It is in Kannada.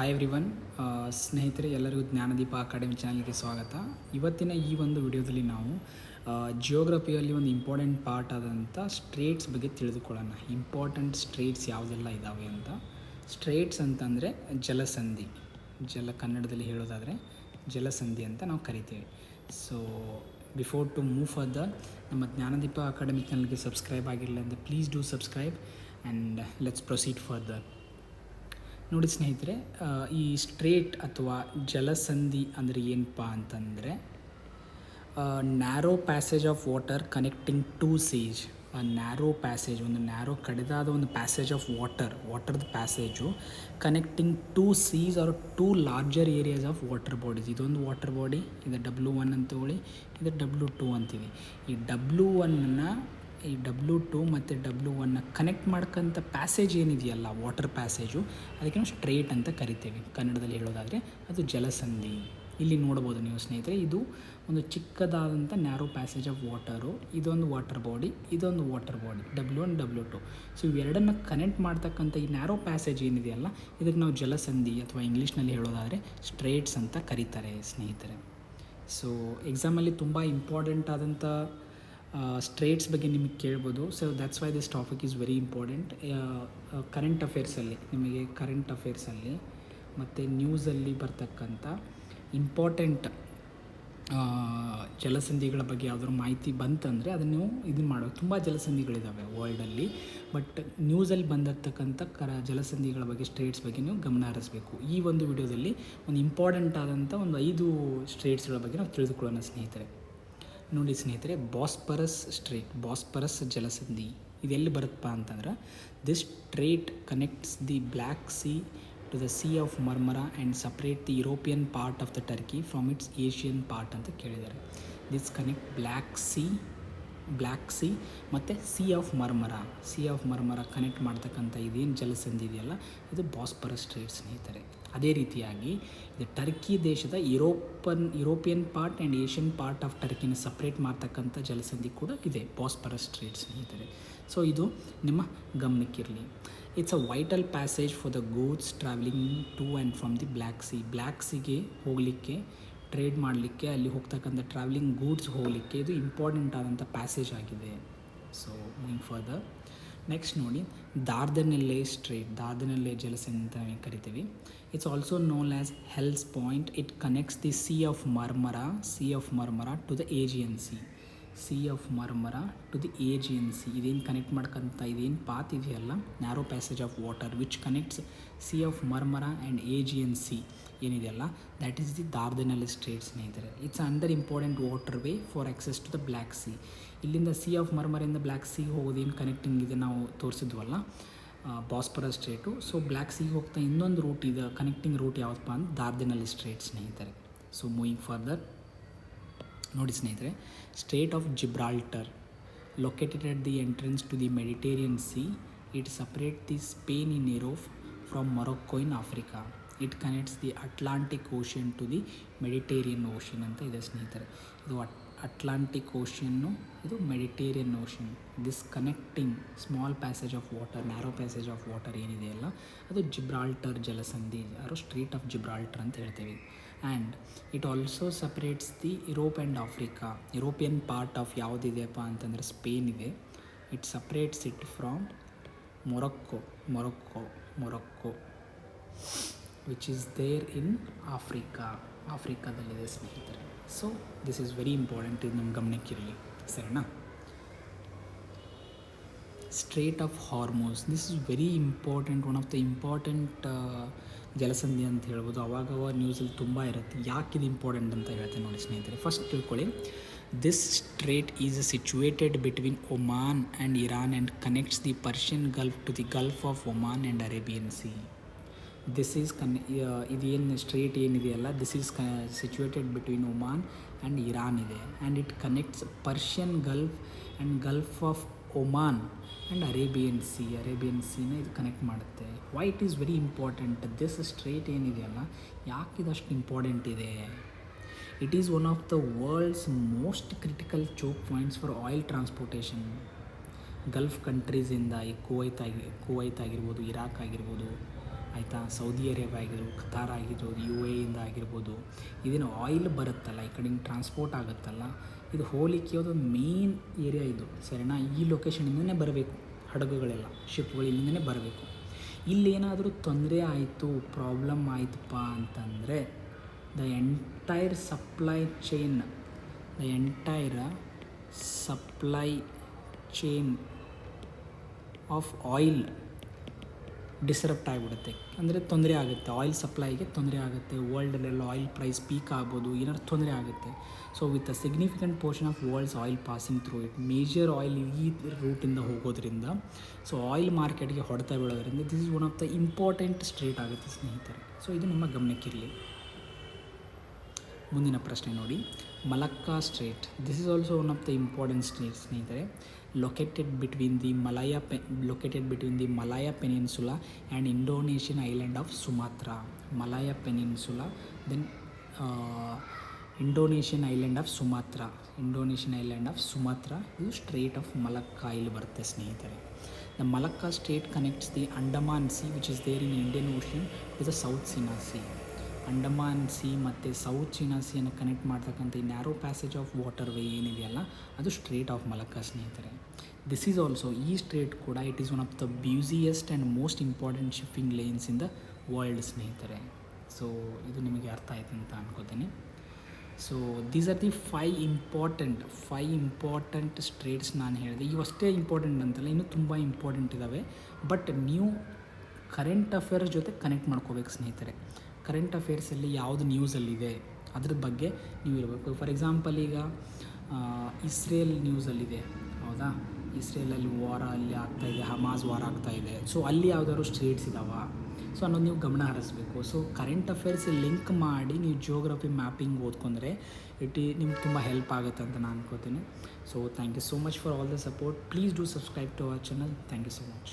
ಹಾಯ್ ಎವ್ರಿವನ್ ಸ್ನೇಹಿತರೆ, ಎಲ್ಲರಿಗೂ ಜ್ಞಾನದೀಪ ಅಕಾಡೆಮಿ ಚಾನಲ್ಗೆ ಸ್ವಾಗತ. ಇವತ್ತಿನ ಈ ಒಂದು ವಿಡಿಯೋದಲ್ಲಿ ನಾವು ಜಿಯೋಗ್ರಫಿಯಲ್ಲಿ ಒಂದು ಇಂಪಾರ್ಟೆಂಟ್ ಪಾರ್ಟ್ ಆದಂಥ ಸ್ಟ್ರೇಟ್ಸ್ ಬಗ್ಗೆ ತಿಳಿದುಕೊಳ್ಳೋಣ. ಇಂಪಾರ್ಟೆಂಟ್ ಸ್ಟ್ರೇಟ್ಸ್ ಯಾವುದೆಲ್ಲ ಇದ್ದಾವೆ ಅಂತ. ಸ್ಟ್ರೇಟ್ಸ್ ಅಂತಂದರೆ ಜಲಸಂಧಿ. ಜಲ ಕನ್ನಡದಲ್ಲಿ ಹೇಳೋದಾದರೆ ಜಲಸಂಧಿ ಅಂತ ನಾವು ಕರಿತೀವಿ. So before to move further ನಮ್ಮ ಜ್ಞಾನದೀಪ ಅಕಾಡೆಮಿ ಚಾನಲ್ಗೆ ಸಬ್ಸ್ಕ್ರೈಬ್ ಆಗಿರಲಿಲ್ಲ ಅಂದರೆ please do subscribe and let's proceed further ನೋಡಿ ಸ್ನೇಹಿತರೆ ಈ ಸ್ಟ್ರೇಟ್ ಅಥವಾ ಜಲಸಂಧಿ ಅಂದರೆ ಏನಪ್ಪ ಅಂತಂದರೆ narrow passage of water connecting two seas narrow passage ಒಂದು ನ್ಯಾರೋ ಕಡಿದಾದ ಒಂದು passage of water ವಾಟರ್ದ passage connecting two seas or two larger areas of water bodies ಇದೊಂದು ವಾಟರ್ ಬಾಡಿ ಇದು ಡಬ್ಲ್ಯೂ ಒನ್ ಅಂತ ತಗೊಳ್ಳಿ ಇದು ಡಬ್ಲ್ಯೂ ಟೂ ಅಂತೀವಿ. ಈ ಡಬ್ಲ್ಯೂ ಒನ್ನ ಈ ಡಬ್ಲ್ಯೂ ಟು ಮತ್ತು ಡಬ್ಲ್ಯೂ ಒನ್ನ ಕನೆಕ್ಟ್ ಮಾಡ್ಕೊಂಥ ಪ್ಯಾಸೇಜ್ ಏನಿದೆಯಲ್ಲ ವಾಟರ್ ಪ್ಯಾಸೇಜು ಅದಕ್ಕೆ ನಾವು ಸ್ಟ್ರೇಟ್ ಅಂತ ಕರಿತೇವೆ. ಕನ್ನಡದಲ್ಲಿ ಹೇಳೋದಾದರೆ ಅದು ಜಲಸಂಧಿ. ಇಲ್ಲಿ ನೋಡ್ಬೋದು ನೀವು ಸ್ನೇಹಿತರೆ, ಇದು ಒಂದು ಚಿಕ್ಕದಾದಂಥ ನ್ಯಾರೋ ಪ್ಯಾಸೇಜ್ ಆಫ್ ವಾಟರು ಇದೊಂದು ವಾಟರ್ ಬಾಡಿ ಇದೊಂದು water body W one W two so ಇವೆರಡನ್ನು ಕನೆಕ್ಟ್ ಮಾಡ್ತಕ್ಕಂಥ ಈ ನ್ಯಾರೋ ಪ್ಯಾಸೇಜ್ ಏನಿದೆಯಲ್ಲ, ಇದಕ್ಕೆ ನಾವು ಜಲಸಂಧಿ ಅಥವಾ ಇಂಗ್ಲೀಷ್ನಲ್ಲಿ ಹೇಳೋದಾದರೆ ಸ್ಟ್ರೇಟ್ಸ್ ಅಂತ ಕರೀತಾರೆ ಸ್ನೇಹಿತರೆ. ಸೊ ಎಕ್ಸಾಮಲ್ಲಿ ತುಂಬ ಇಂಪಾರ್ಟೆಂಟ್ ಆದಂಥ ಸ್ಟ್ರೇಟ್ಸ್ ಬಗ್ಗೆ ನಿಮಗೆ ಕೇಳ್ಬೋದು. So that's why this topic is very important current ಅಫೇರ್ಸಲ್ಲಿ ನಿಮಗೆ ಕರೆಂಟ್ ಅಫೇರ್ಸಲ್ಲಿ ಮತ್ತು ನ್ಯೂಸಲ್ಲಿ ಬರ್ತಕ್ಕಂಥ ಇಂಪಾರ್ಟೆಂಟ್ ಜಲಸಂಧಿಗಳ ಬಗ್ಗೆ ಯಾವ್ದಾದ್ರು ಮಾಹಿತಿ ಬಂತಂದರೆ ಅದನ್ನು ನೀವು ಇದನ್ನು ಮಾಡೋದು ತುಂಬ ಜಲಸಂಧಿಗಳಿದ್ದಾವೆ ವರ್ಲ್ಡಲ್ಲಿ ಬಟ್ ನ್ಯೂಸಲ್ಲಿ ಬಂದಿರ್ತಕ್ಕಂಥ ಕರ, ಜಲಸಂಧಿಗಳ ಬಗ್ಗೆ ಸ್ಟ್ರೇಟ್ಸ್ ಬಗ್ಗೆ ನೀವು ಗಮನ ಹರಿಸಬೇಕು. ಈ ಒಂದು ವಿಡಿಯೋದಲ್ಲಿ ಒಂದು ಇಂಪಾರ್ಟೆಂಟ್ ಆದಂಥ ಒಂದು ಐದು ಸ್ಟ್ರೇಟ್ಸ್ಗಳ ಬಗ್ಗೆ ನಾವು ತಿಳಿದುಕೊಳ್ಳೋಣ ಸ್ನೇಹಿತರೆ. ನೋಡಿ ಸ್ನೇಹಿತರೆ, ಬಾಸ್ಪರಸ್ ಸ್ಟ್ರೇಟ್, ಬಾಸ್ಪರಸ್ ಜಲಸಂಧಿ, ಇದೆಲ್ಲಿ ಬರುತ್ತಪ್ಪ ಅಂತಂದ್ರೆ this strait connects the Black Sea to the Sea of Marmara and separate the European part of the Turkey from its Asian part ಅಂತ ಕೇಳಿದ್ದಾರೆ. This connect Black Sea Black Sea ಮತ್ತು Sea of Marmara, Sea of Marmara connect ಮಾಡ್ತಕ್ಕಂಥ ಇದೇನು ಜಲಸಂಧಿ ಇದೆಯಲ್ಲ, ಇದು ಬಾಸ್ಪರಸ್ ಸ್ಟ್ರೇಟ್ ಸ್ನೇಹಿತರೆ. ಅದೇ ರೀತಿಯಾಗಿ ಇದು ಟರ್ಕಿ ದೇಶದ European, European part and Asian part of ಟರ್ಕಿನ separate ಮಾಡ್ತಕ್ಕಂಥ ಜಲಸಂಧಿ ಕೂಡ ಇದೆ, ಬಾಸ್ಪರಸ್ ಸ್ಟ್ರೇಟ್ ಸ್ನೇಹಿತರೆ. ಸೊ ಇದು ನಿಮ್ಮ ಗಮನಕ್ಕಿರಲಿ. It's a vital passage for the goods travelling to and from the Black Sea Black ಸಿಗೆ ಹೋಗಲಿಕ್ಕೆ ಟ್ರೇಡ್ ಮಾಡಲಿಕ್ಕೆ, ಅಲ್ಲಿ ಹೋಗ್ತಕ್ಕಂಥ ಟ್ರಾವೆಲಿಂಗ್ ಗೂಡ್ಸ್ ಹೋಗಲಿಕ್ಕೆ ಇದು ಇಂಪಾರ್ಟೆಂಟ್ ಆದಂಥ ಪ್ಯಾಸೇಜ್ ಆಗಿದೆ. ಸೊ ಮೂವಿಂಗ್ ಫರ್ದರ್ ನೆಕ್ಸ್ಟ್ ನೋಡಿ ದಾರ್ದನೆಲ್ಲೆ ಸ್ಟ್ರೇಟ್ ದಾರ್ದನೆಲ್ಲೆ ಜಲಸೆ ಅಂತ ನಾವು ಕರಿತೀವಿ. It's also known as Hellespont it connects the sea of Marmara sea of Marmara to the Aegean sea sea of Marmara to the Aegean sea ಇದೇನು ಕನೆಕ್ಟ್ ಮಾಡ್ಕೊಂತ ಇದೇನು ಪಾತ್ ಇದೆಯಲ್ಲ? Narrow passage of water which connects sea of Marmara and Aegean sea ಏನಿದೆಯಲ್ಲ? That is the Dardanelles strait ಸ್ನೇಹಿತರೆ. It's under important water way for access to the Black sea ಇಲ್ಲಿಂದ ಸಿ ಆಫ್ ಮರ್ಮರಿಂದ ಬ್ಲ್ಯಾಕ್ ಸಿ ಹೋಗೋದೇನು ಕನೆಕ್ಟಿಂಗ್ ಇದೆ ನಾವು ತೋರಿಸಿದ್ವಲ್ಲ? ಬಾಸ್ಪರ ಸ್ಟ್ರೇಟು ಸೊ ಬ್ಲ್ಯಾಕ್ ಸಿಗೆ ಹೋಗ್ತಾ ಇನ್ನೊಂದು ರೂಟ್ ಇದೆ. ಕನೆಕ್ಟಿಂಗ್ ರೂಟ್ ಯಾವತ್ತಪ್ಪ ಅಂದ್ರೆ ದಾರ್ದಿನಲ್ಲಿ ಸ್ಟ್ರೇಟ್ ಸ್ನೇಹಿತರೆ. ಸೊ ಮೂವಿಂಗ್ ಫರ್ದರ್ ನೋಡಿ ಸ್ನೇಹಿತರೆ strait of Gibraltar located at the entrance to the Mediterranean Sea it separate the Spain in Europe from Morocco in Africa it connects the Atlantic Ocean to the Mediterranean Ocean ಅಂತ ಇದೆ ಸ್ನೇಹಿತರೆ. ಇದು ಅಟ್ ಅಟ್ಲಾಂಟಿಕ್ ಓಷನ್ನು ಇದು Mediterranean Ocean this connecting small passage of water narrow passage of water ಏನಿದೆಯಲ್ಲ ಅದು ಜಿಬ್ರಾಲ್ಟರ್ ಜಲಸಂಧಿ, ಯಾರು ಸ್ಟ್ರೀಟ್ ಆಫ್ ಜಿಬ್ರಾಲ್ಟರ್ ಅಂತ ಹೇಳ್ತೀವಿ. And it also separates the Europe and Africa European part of ಯಾವುದಿದೆಯಪ್ಪ ಅಂತಂದರೆ ಸ್ಪೇನ್ ಇದೆ it separates it from Morocco Morocco Morocco which is there in Africa ಆಫ್ರಿಕಾದಲ್ಲಿದೆ ಸ್ನೇಹಿತರೆ. So this is very important ಇದು ನಮ್ಮ ಗಮನಕ್ಕಿರಲಿ. ಸರಿನಾ? Strait of Hormuz this is very important one of the important ಜಲಸಂಧಿ ಅಂತ ಹೇಳ್ಬೋದು ಅವಾಗವ ನ್ಯೂಸಲ್ಲಿ ತುಂಬ ಇರುತ್ತೆ. ಯಾಕೆ ಇದು ಇಂಪಾರ್ಟೆಂಟ್ ಅಂತ ಹೇಳ್ತೇನೆ ನೋಡಿ ಸ್ನೇಹಿತರೆ. ಫಸ್ಟ್ ತಿಳ್ಕೊಳ್ಳಿ. This strait is situated between Oman and Iran and connects the Persian Gulf to the Gulf of Oman and Arabian sea this is ಕನ್ ಇದೇನು ಸ್ಟ್ರೇಟ್ ಏನಿದೆಯಲ್ಲ ದಿಸ್ ಈಸ್ ಕ situated between Oman and Iran ಇದೆ. And it connects Persian Gulf and Gulf of Oman and Arabian sea Arabian ಸಿನ ಇದು ಕನೆಕ್ಟ್ ಮಾಡುತ್ತೆ. Why it is very important this strait ಏನಿದೆಯಲ್ಲ ಯಾಕೆ ಇದಷ್ಟು ಇಂಪಾರ್ಟೆಂಟ್ ಇದೆ? It is one of the world's most critical choke points for oil transportation Gulf ಕಂಟ್ರೀಸಿಂದ ಈ ಕುವೈತ್ ಆಗಿ ಕುವೈತ್ ಆಗಿರ್ಬೋದು ಇರಾಕ್ ಆಗಿರ್ಬೋದು. ಆಯಿತಾ? ಸೌದಿ ಅರೇಬಿಯಾ ಆಗಿರ್ಬೋದು ಕತಾರ್ ಆಗಿರ್ಬೋದು ಯು ಎ ಆಗಿರ್ಬೋದು ಇದೇನು ಆಯಿಲ್ ಬರುತ್ತಲ್ಲ, ಈ ಕಡೆಯಿಂದ ಟ್ರಾನ್ಸ್ಪೋರ್ಟ್ ಆಗುತ್ತಲ್ಲ, ಇದು ಹೋಲಿಕೆ ಅದು ಮೇನ್ ಏರಿಯಾ ಇದು. ಸರಿನಾ? ಈ ಲೊಕೇಶನಿಂದನೇ ಬರಬೇಕು, ಹಡಗುಗಳೆಲ್ಲ ಶಿಪ್ಗಳಿಂದನೇ ಬರಬೇಕು. ಇಲ್ಲೇನಾದರೂ ತೊಂದರೆ ಆಯಿತು ಪ್ರಾಬ್ಲಮ್ ಆಯಿತಪ್ಪ ಅಂತಂದರೆ the entire supply chain the entire supply chain of oil disrupt ಆಗಿಬಿಡುತ್ತೆ. ಅಂದರೆ ತೊಂದರೆ ಆಗುತ್ತೆ. ಆಯಿಲ್ ಸಪ್ಲೈಗೆ ತೊಂದರೆ ಆಗುತ್ತೆ. ವರ್ಲ್ಡಲ್ಲೆಲ್ಲ ಆಯಿಲ್ ಪ್ರೈಸ್ ಪೀಕ್ ಆಗ್ಬೋದು, ಏನಾದ್ರು ತೊಂದರೆ ಆಗುತ್ತೆ. So with a significant portion of world's oil passing through it major oil ಈ ರೂಟಿಂದ ಹೋಗೋದ್ರಿಂದ ಸೊ ಆಯಿಲ್ ಮಾರ್ಕೆಟ್ಗೆ ಹೊಡೆತ ಬೀಳೋದ್ರಿಂದ this is one of the important strait ಆಗುತ್ತೆ ಸ್ನೇಹಿತರೆ. ಸೊ ಇದು ನಮ್ಮ ಗಮನಕ್ಕಿರಲಿ ಮುಂದಿನ ಪ್ರಶ್ನೆ ನೋಡಿ. Malacca strait this is also one of the important street ಸ್ನೇಹಿತರೆ. Located between the Malay pay located between the Malay peninsula and Indonesian island of Sumatra Malay peninsula then Indonesian island of Sumatra Indonesian island of Sumatra ಇದು ಸ್ಟ್ರೇಟ್ ಆಫ್ ಮಲಕ್ಕಾ ಇಲ್ಲಿ ಬರುತ್ತೆ ಸ್ನೇಹಿತರೆ. The Malacca state connects the Andaman sea which is there in Indian Ocean with the South China sea Andaman sea ಮತ್ತು ಸೌತ್ ಚೀನಾ ಸಿಯನ್ನು ಕನೆಕ್ಟ್ ಮಾಡ್ತಕ್ಕಂಥ ಈ narrow passage of water way ಏನಿದೆಯಲ್ಲ, ಅದು ಸ್ಟ್ರೇಟ್ ಆಫ್ ಮಲಕ್ಕ ಸ್ನೇಹಿತರೆ. ದಿಸ್ ಈಸ್ ಆಲ್ಸೋ ಈ ಸ್ಟ್ರೇಟ್ ಕೂಡ it is one of the busiest and most important shipping lanes in the world ಸ್ನೇಹಿತರೆ. ಸೊ ಇದು ನಿಮಗೆ ಅರ್ಥ ಆಯ್ತು ಅಂತ ಅನ್ಕೋತೀನಿ. So these are the five important five important straits ನಾನು ಹೇಳಿದೆ. ಇವಷ್ಟೇ ಇಂಪಾರ್ಟೆಂಟ್ ಅಂತಲ್ಲ, ಇನ್ನೂ ತುಂಬ ಇಂಪಾರ್ಟೆಂಟ್ ಇದ್ದಾವೆ ಬಟ್ ನೀವು ಕರೆಂಟ್ ಅಫೇರ್ಸ್ ಜೊತೆ ಕನೆಕ್ಟ್ ಮಾಡ್ಕೋಬೇಕು, ಸ್ನೇಹಿತರೆ. ಕರೆಂಟ್ ಅಫೇರ್ಸಲ್ಲಿ ಯಾವುದು ನ್ಯೂಸಲ್ಲಿದೆ ಅದ್ರ ಬಗ್ಗೆ ನೀವು ಇರಬೇಕು ಫಾರ್ ಎಕ್ಸಾಂಪಲ್ ಈಗ ಇಸ್ರೇಲ್ ನ್ಯೂಸಲ್ಲಿದೆ ಹೌದಾ? ಇಸ್ರೇಲಲ್ಲಿ ವಾರ ಅಲ್ಲಿ ಆಗ್ತಾ ಇದೆ, ಹಮಾಸ್ ವಾರ ಇದೆ. ಸೊ ಅಲ್ಲಿ ಯಾವ್ದಾದ್ರು ಸ್ಟೇಟ್ಸ್ ಇದಾವೆ? ಸೊ ಅನ್ನೋದು ನೀವು ಗಮನ ಹರಿಸ್ಬೇಕು. ಸೊ ಕರೆಂಟ್ ಅಫೇರ್ಸ್ ಲಿಂಕ್ ಮಾಡಿ ನೀವು ಜಿಯೋಗ್ರಫಿ ಮ್ಯಾಪಿಂಗ್ ಓದ್ಕೊಂಡ್ರೆ ಇಟ್ ನಿಮ್ಗೆ ತುಂಬ ಹೆಲ್ಪ್ ಆಗುತ್ತೆ ಅಂತ ನಾನು ಅನ್ಕೋತೀನಿ. So thank you so much for all the support please do subscribe to our channel thank you so much